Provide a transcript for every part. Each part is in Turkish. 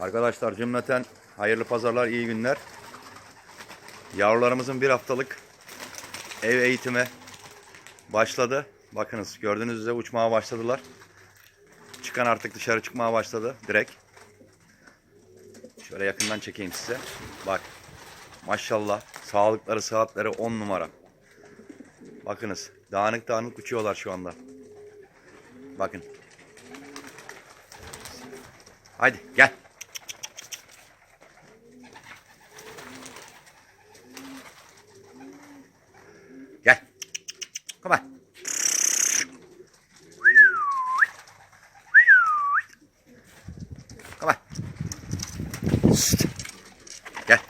Arkadaşlar cümleten hayırlı pazarlar, iyi günler. Yavrularımızın bir haftalık ev eğitimi başladı. Bakınız gördüğünüz üzere uçmaya başladılar. Çıkan artık dışarı çıkmaya başladı direkt. Şöyle yakından çekeyim size. Bak maşallah sağlıkları sıhhatleri 10 numara. Bakınız dağınık dağınık uçuyorlar şu anda. Bakın. Haydi. Gel. Şşt. Gel.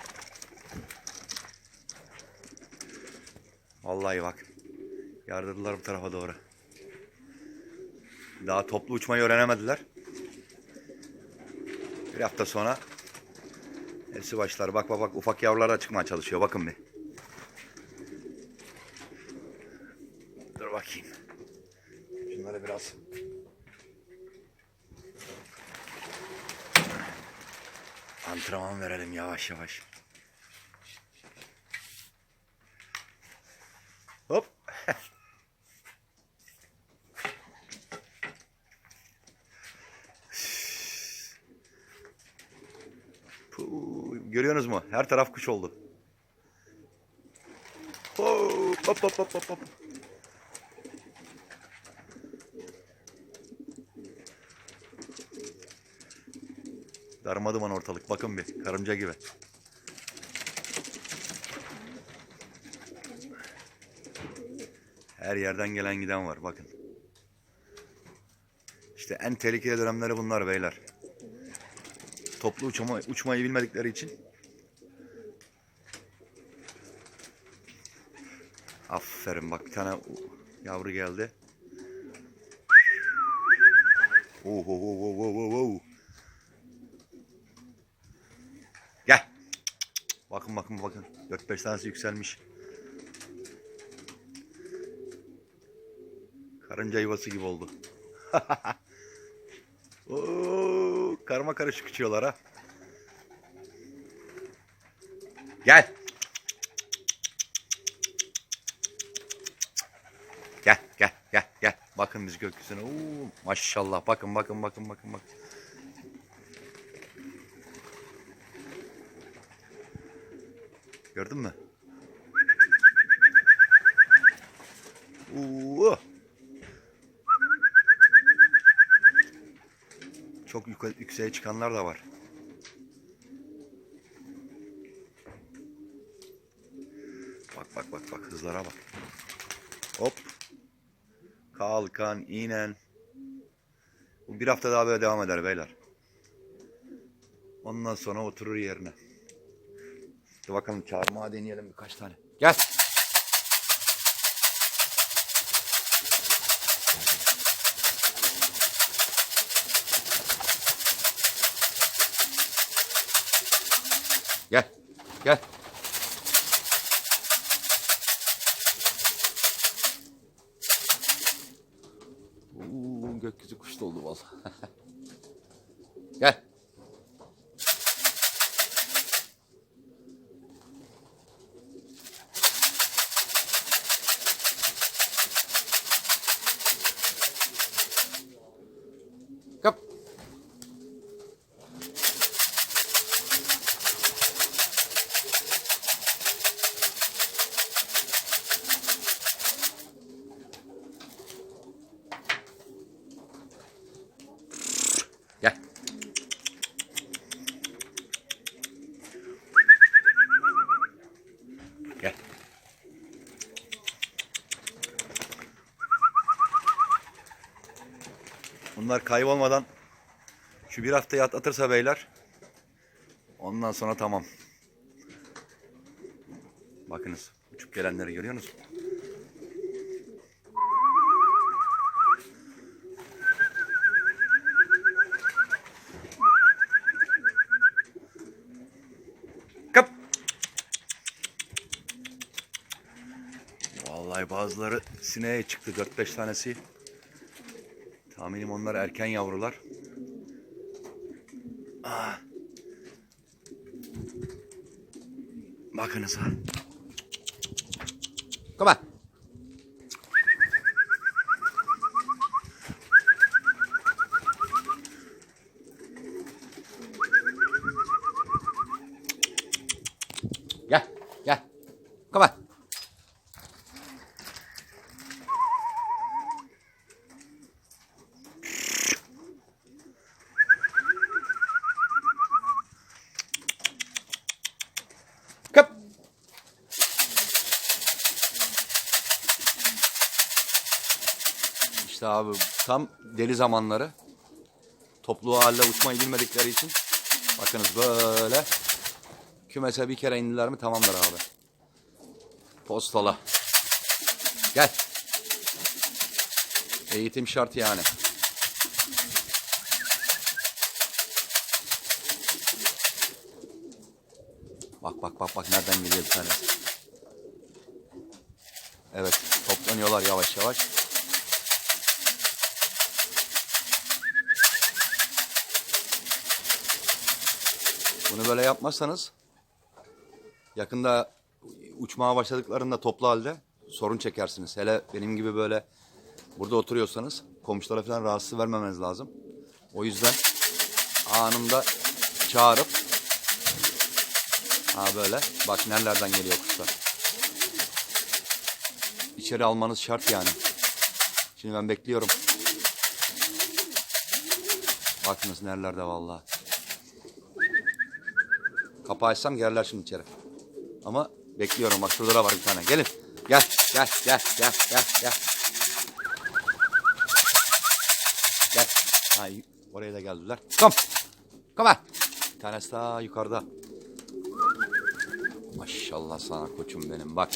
Vallahi bak. Yardırdılar bu tarafa doğru. Daha toplu uçmayı öğrenemediler. Bir hafta sonra hepsi başlar. Bak bak bak ufak yavrular da çıkmaya çalışıyor. Bakın bir. Dur bakayım. Şunları biraz antrenman verelim yavaş yavaş. Hop. Görüyorsunuz mu? Her taraf kuş oldu. Hop hop hop hop hop. Darma duman ortalık. Bakın bir. Karınca gibi. Her yerden gelen giden var. Bakın. İşte en tehlikeli dönemleri bunlar beyler. Toplu uçama, uçmayı bilmedikleri için. Aferin bak bir tane yavru geldi. Oh, oh, oh, oh, oh, oh, oh. Gel. Bakın bakın bakın. 4-5 tanesi yükselmiş. Karınca yuvası gibi oldu. Oo, karma karışık uçuyorlar ha. Gel. Gel gel gel gel. Bakın biz gökyüzüne. Oo, maşallah. Bakın bakın bakın bakın bakın. Gördün mü? Oo. Çok yukarı, yükseğe çıkanlar da var. Bak bak bak bak hızlara bak. Hop. Kalkan, inen. Bu bir hafta daha böyle devam eder beyler. Ondan sonra oturur yerine. Dur bakalım çağırmaya deneyelim birkaç tane. Gel. Gel. Gel. Uuu gökyüzü kuş doldu vallahi. Gel. Bunlar kaybolmadan şu bir haftayı atlatırsa beyler ondan sonra tamam. Bakınız uçup gelenleri görüyor musunuz? Kap. Vallahi bazıları sineğe çıktı 4-5 tanesi. Tahminim onlar erken yavrular. Ah. Aa. Bakınız ha. Come on. İşte abi tam deli zamanları. Toplu halde uçmayı bilmedikleri için bakınız böyle kümese bir kere indiler mi tamamdır abi. Postala. Gel. Eğitim şart yani. Bak bak bak bak nereden geliyor bir tane. Evet toplanıyorlar yavaş yavaş. Bunu böyle yapmazsanız yakında uçmaya başladıklarında toplu halde sorun çekersiniz. Hele benim gibi böyle burada oturuyorsanız komşulara falan rahatsız vermemeniz lazım. O yüzden anında çağırıp Ha böyle. Bak nerelerden geliyor kuşlar. İçeri almanız şart yani. Şimdi ben bekliyorum. Bakınız nerelerde vallahi. Kapağı açsam gelirler şimdi içeri. Ama bekliyorum. Bak şurada da var bir tane. Gelin. Gel. Gel. Gel. Gel. Gel. Gel. Gel. Ha, oraya da geldiler. Kom. Kom on. Bir tanesi daha yukarıda. Maşallah sana koçum benim bak.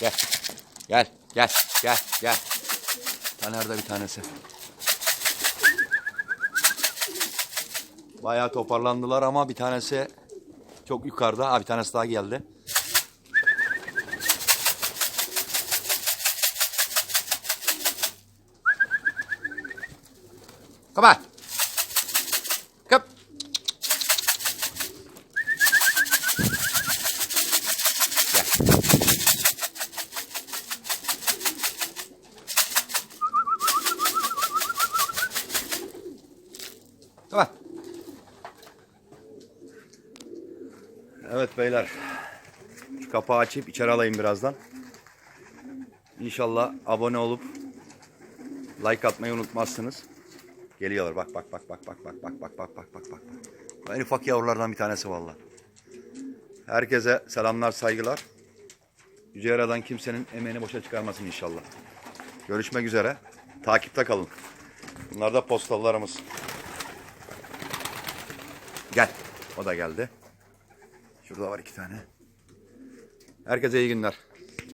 Gel. Gel. Gel. Gel. Gel. Taner'de bir tanesi. Bayağı toparlandılar ama bir tanesi çok yukarıda. Ha bir tanesi daha geldi. On. Come. Gel. Tamam. Evet beyler. Şu kapağı açıp içeri alayım birazdan. İnşallah abone olup like atmayı unutmazsınız. Geliyorlar bak bak bak bak bak bak bak bak bak bak bak bak. En ufak yavrulardan bir tanesi vallahi. Herkese selamlar saygılar. Yüce Yaradan kimsenin emeğini boşa çıkarmasın inşallah. Görüşmek üzere. Takipte kalın. Bunlar da postallarımız. Gel. O da geldi. Şurada var iki tane. Herkese iyi günler.